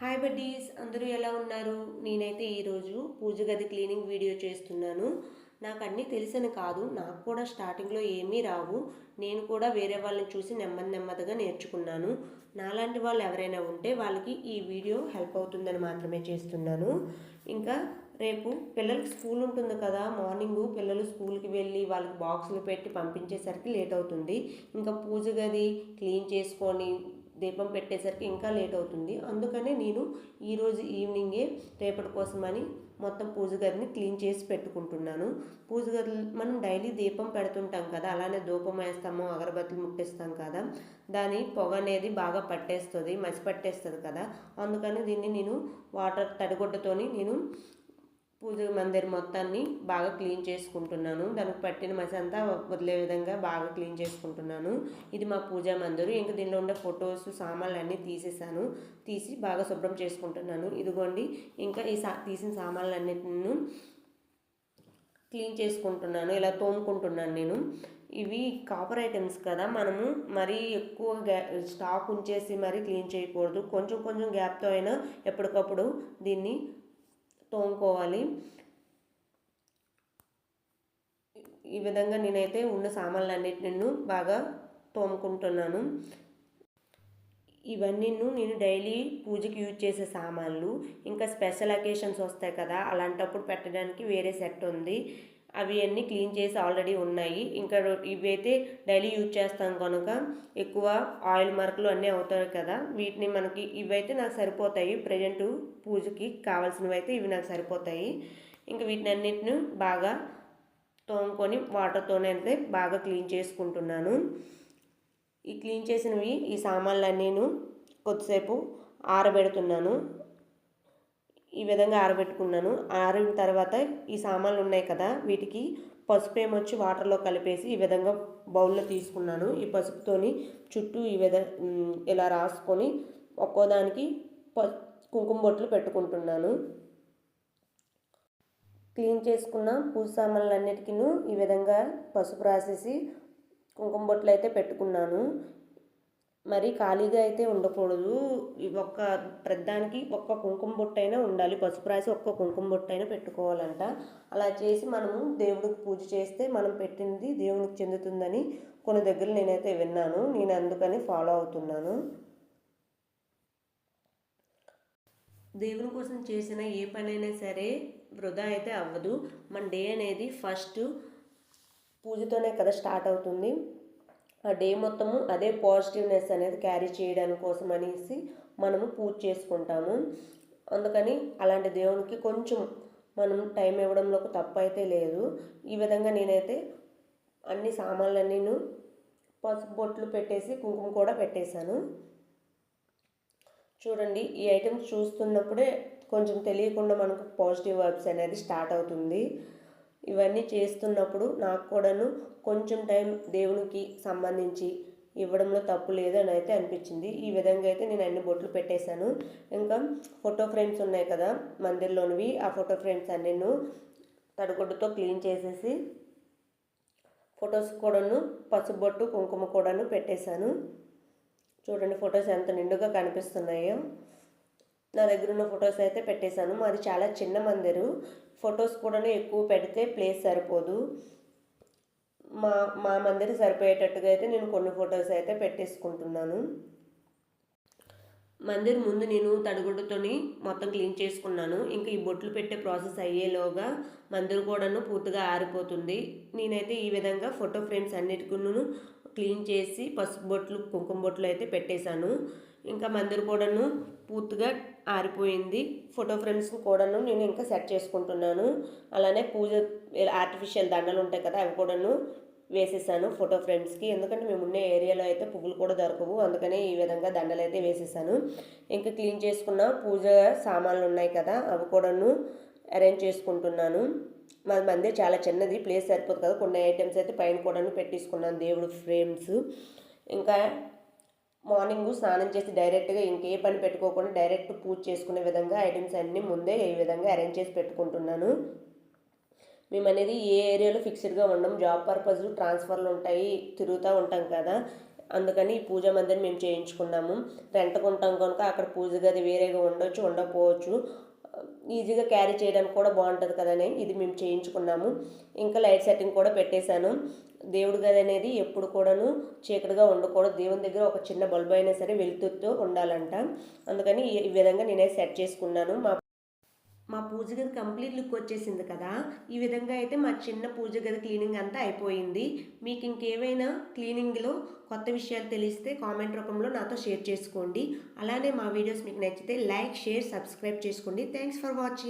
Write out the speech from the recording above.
Hi buddies అందరూ ఎలా ఉన్నారు? నేనైతే ఈరోజు పూజ గది క్లీనింగ్ వీడియో చేస్తున్నాను. నాకు అన్నీ తెలిసని కాదు నాకు కూడా స్టార్టింగ్లో ఏమీ రావు. నేను కూడా వేరే వాళ్ళని చూసి నెమ్మది నెమ్మదిగా నేర్చుకున్నాను. నాలాంటి వాళ్ళు ఎవరైనా ఉంటే వాళ్ళకి ఈ వీడియో హెల్ప్ అవుతుందని మాత్రమే చేస్తున్నాను. ఇంకా రేపు పిల్లలకి స్కూల్ ఉంటుంది కదా మార్నింగ్ పిల్లలు స్కూల్కి వెళ్ళి వాళ్ళకి బాక్సులు పెట్టి పంపించేసరికి లేట్ అవుతుంది. ఇంకా పూజ గది క్లీన్ చేసుకొని దీపం పెట్టేసరికి ఇంకా లేట్ అవుతుంది. అందుకనే నేను ఈరోజు ఈవినింగే రేపటి కోసమని మొత్తం పూజ గదిని క్లీన్ చేసి పెట్టుకుంటున్నాను. పూజ గది మనం డైలీ దీపం పెడుతుంటాం కదా అలానే ధూపం వేస్తాము అగరబత్తులు ముట్టిస్తాం కదా దాని పొగ అనేది బాగా పట్టేస్తుంది మసి పట్టేస్తుంది కదా. అందుకని దీన్ని నేను వాటర్ తడిగుడ్డతోని నేను పూజ మందిర్ మొత్తాన్ని బాగా క్లీన్ చేసుకుంటున్నాను. దానికి పట్టిన మసి అంతా వదిలే విధంగా బాగా క్లీన్ చేసుకుంటున్నాను. ఇది మా పూజా మందిరు. ఇంకా దీనిలో ఉండే ఫొటోస్ సామాన్లు అన్నీ తీసేసాను తీసి బాగా శుభ్రం చేసుకుంటున్నాను. ఇదిగోండి ఇంకా ఈ సా తీసిన సామాన్లన్నిటిని క్లీన్ చేసుకుంటున్నాను. ఇలా తోముకుంటున్నాను నేను. ఇవి కాపర్ ఐటమ్స్ కదా. మనము మరీ ఎక్కువ గ్యా స్టాక్ ఉంచేసి మరీ క్లీన్ చేయకూడదు. కొంచెం కొంచెం గ్యాప్తో అయినా ఎప్పటికప్పుడు దీన్ని తోముకోవాలి. ఈ విధంగా నేనైతే ఉన్న సామాన్లన్నిటిని బాగా తోముకుంటున్నాను. ఇవన్నీ నేను డైలీ పూజకి యూజ్ చేసే సామాన్లు. ఇంకా స్పెషల్ అకేషన్స్ వస్తాయి కదా అలాంటప్పుడు పెట్టడానికి వేరే సెట్ ఉంది. అవి అన్నీ క్లీన్ చేసి ఆల్రెడీ ఉన్నాయి. ఇంకా ఇవైతే డైలీ యూజ్ చేస్తాం కనుక ఎక్కువ ఆయిల్ మార్కులు అన్నీ అవుతాయి కదా. వీటిని మనకి ఇవైతే నాకు సరిపోతాయి. ప్రజెంట్ పూజకి కావాల్సినవి అయితే ఇవి నాకు సరిపోతాయి. ఇంకా వీటిని అన్నిటిని బాగా తోముకొని వాటర్తోనే అయితే బాగా క్లీన్ చేసుకుంటున్నాను. ఈ క్లీన్ చేసినవి ఈ సామాన్లన్నీ నేను కొద్దిసేపు ఆరబెడుతున్నాను. ఈ విధంగా ఆరబెట్టుకున్నాను. ఆరిన తర్వాత ఈ సామాన్లు ఉన్నాయి కదా వీటికి పసుపు ఏమొచ్చి వాటర్లో కలిపేసి ఈ విధంగా బౌల్లో తీసుకున్నాను. ఈ పసుపుతోని చుట్టూ ఈ విధ ఇలా రాసుకొని ఒక్కోదానికి ప కుంకుమ బొట్లు పెట్టుకుంటున్నాను. క్లీన్ చేసుకున్న పూజ సామాన్లన్నిటికీ ఈ విధంగా పసుపు రాసేసి కుంకుమ బొట్లు అయితే పెట్టుకున్నాను. మరి ఖాళీగా అయితే ఉండకూడదు. ఒక్క ప్రతిదానికి ఒక్క కుంకుమ బొట్టు అయినా ఉండాలి. పసుపు రాసి ఒక్క కుంకుమ బొట్టు అయినా పెట్టుకోవాలంట. అలా చేసి మనము దేవుడికి పూజ చేస్తే మనం పెట్టింది దేవునికి చెందుతుందని కొన్ని దగ్గర నేనైతే విన్నాను. నేను అందుకని ఫాలో అవుతున్నాను. దేవుని కోసం చేసిన ఏ పనైనా సరే వృధా అయితే అవ్వదు. మన డే అనేది ఫస్ట్ పూజతోనే కదా స్టార్ట్ అవుతుంది. ఆ డే మొత్తము అదే పాజిటివ్నెస్ అనేది క్యారీ చేయడానికి కోసం అనేసి మనము పూజ చేసుకుంటాము. అందుకని అలాంటి దేవునికి కొంచెం మనం టైం ఇవ్వడంలో తప్పు అయితే లేదు. ఈ విధంగా నేనైతే అన్ని సామాన్లన్నీ పసుపు బొట్లు పెట్టేసి కుంకుమ కూడా పెట్టేశాను. చూడండి ఈ ఐటమ్స్ చూస్తున్నప్పుడే కొంచెం తెలియకుండా మనకు పాజిటివ్ వైబ్స్ అనేది స్టార్ట్ అవుతుంది. ఇవన్నీ చేస్తున్నప్పుడు నాకు కూడాను కొంచెం టైం దేవునికి సంబంధించి ఇవ్వడంలో తప్పు లేదు అని అయితే అనిపించింది. ఈ విధంగా అయితే నేను అన్ని బొట్లు పెట్టేశాను. ఇంకా ఫోటో ఫ్రేమ్స్ ఉన్నాయి కదా మందిర్లోనివి ఆ ఫోటో ఫ్రేమ్స్ అన్ని నేను తడిగుడ్డతో క్లీన్ చేసేసి ఫొటోస్ కూడాను పసుబొట్టు కుంకుమ కూడాను పెట్టేశాను. చూడండి ఫొటోస్ ఎంత నిండుగా కనిపిస్తున్నాయో. నా దగ్గర ఉన్న ఫొటోస్ అయితే పెట్టేశాను. మాది చాలా చిన్న మందిరు. ఫొటోస్ కూడా ఎక్కువ పెడితే ప్లేస్ సరిపోదు. మా మా మందిరి సరిపోయేటట్టుగా అయితే నేను కొన్ని ఫొటోస్ అయితే పెట్టేసుకుంటున్నాను. మందిర్ ముందు నేను తడిగుడ్డతోని మొత్తం క్లీన్ చేసుకున్నాను. ఇంకా ఈ బొట్లు పెట్టే ప్రాసెస్ అయ్యేలోగా మందిర్ కూడాను పూర్తిగా ఆరిపోతుంది. నేనైతే ఈ విధంగా ఫోటో ఫ్రేమ్స్ అన్నిటికూను క్లీన్ చేసి పసుపు బొట్లు కుంకుమ బొట్లు అయితే పెట్టేశాను. ఇంకా మందిర్ కూడాను పూర్తిగా ఆరిపోయింది. ఫోటో ఫ్రేమ్స్ కూడాను నేను ఇంకా సెట్ చేసుకుంటున్నాను. అలానే పూజ ఆర్టిఫిషియల్ దండలు ఉంటాయి కదా అవి కూడాను వేసేసాను ఫోటో ఫ్రేమ్స్కి. ఎందుకంటే మేము ఉన్న ఏరియాలో అయితే పువ్వులు కూడా దొరకవు. అందుకనే ఈ విధంగా దండలు అయితే వేసేసాను. ఇంకా క్లీన్ చేసుకున్న పూజ సామాన్లు ఉన్నాయి కదా అవి కూడాను అరేంజ్ చేసుకుంటున్నాను. మా మంది చాలా చిన్నది ప్లేస్ సరిపోదు కదా. కొన్ని ఐటమ్స్ అయితే పైన కూడాను పెట్టేసుకున్నాను దేవుడు ఫ్రేమ్స్. ఇంకా మార్నింగ్ స్నానం చేసి డైరెక్ట్గా ఇంకే పని పెట్టుకోకుండా డైరెక్ట్ పూజ చేసుకునే విధంగా ఐటమ్స్ అన్నీ ముందే ఈ విధంగా అరేంజ్ చేసి పెట్టుకుంటున్నాను. మేము అనేది ఏ ఏరియాలో ఫిక్స్డ్గా ఉండం జాబ్ పర్పస్ ట్రాన్స్ఫర్లు ఉంటాయి తిరుగుతూ ఉంటాం కదా. అందుకని ఈ పూజ మందిని మేము చేయించుకున్నాము. రెంట్కు ఉంటాం కనుక అక్కడ పూజ గది వేరేగా ఉండొచ్చు ఉండకపోవచ్చు. ఈజీగా క్యారీ చేయడానికి కూడా బాగుంటుంది కదని. ఇది మేము చేయించుకున్నాము. ఇంకా లైట్ సెట్టింగ్ కూడా పెట్టేశాను. దేవుడి గది అనేది ఎప్పుడు కూడాను చీకటిగా ఉండకూడదు. దేవుని దగ్గర ఒక చిన్న బల్బు అయినా సరే వెలుతురుతూ ఉండాలంట. అందుకని ఈ విధంగా నేనే సెట్ చేసుకున్నాను. మా మా పూజ గది కంప్లీట్ లుక్ వచ్చేసింది కదా. ఈ విధంగా అయితే మా చిన్న పూజ గది క్లీనింగ్ అంతా అయిపోయింది. మీకు ఇంకేమైనా క్లీనింగ్లో కొత్త విషయాలు తెలిస్తే కామెంట్ రూపంలో నాతో షేర్ చేసుకోండి. అలానే మా వీడియోస్ మీకు నచ్చితే లైక్ షేర్ సబ్స్క్రైబ్ చేసుకోండి. Thanks for watching.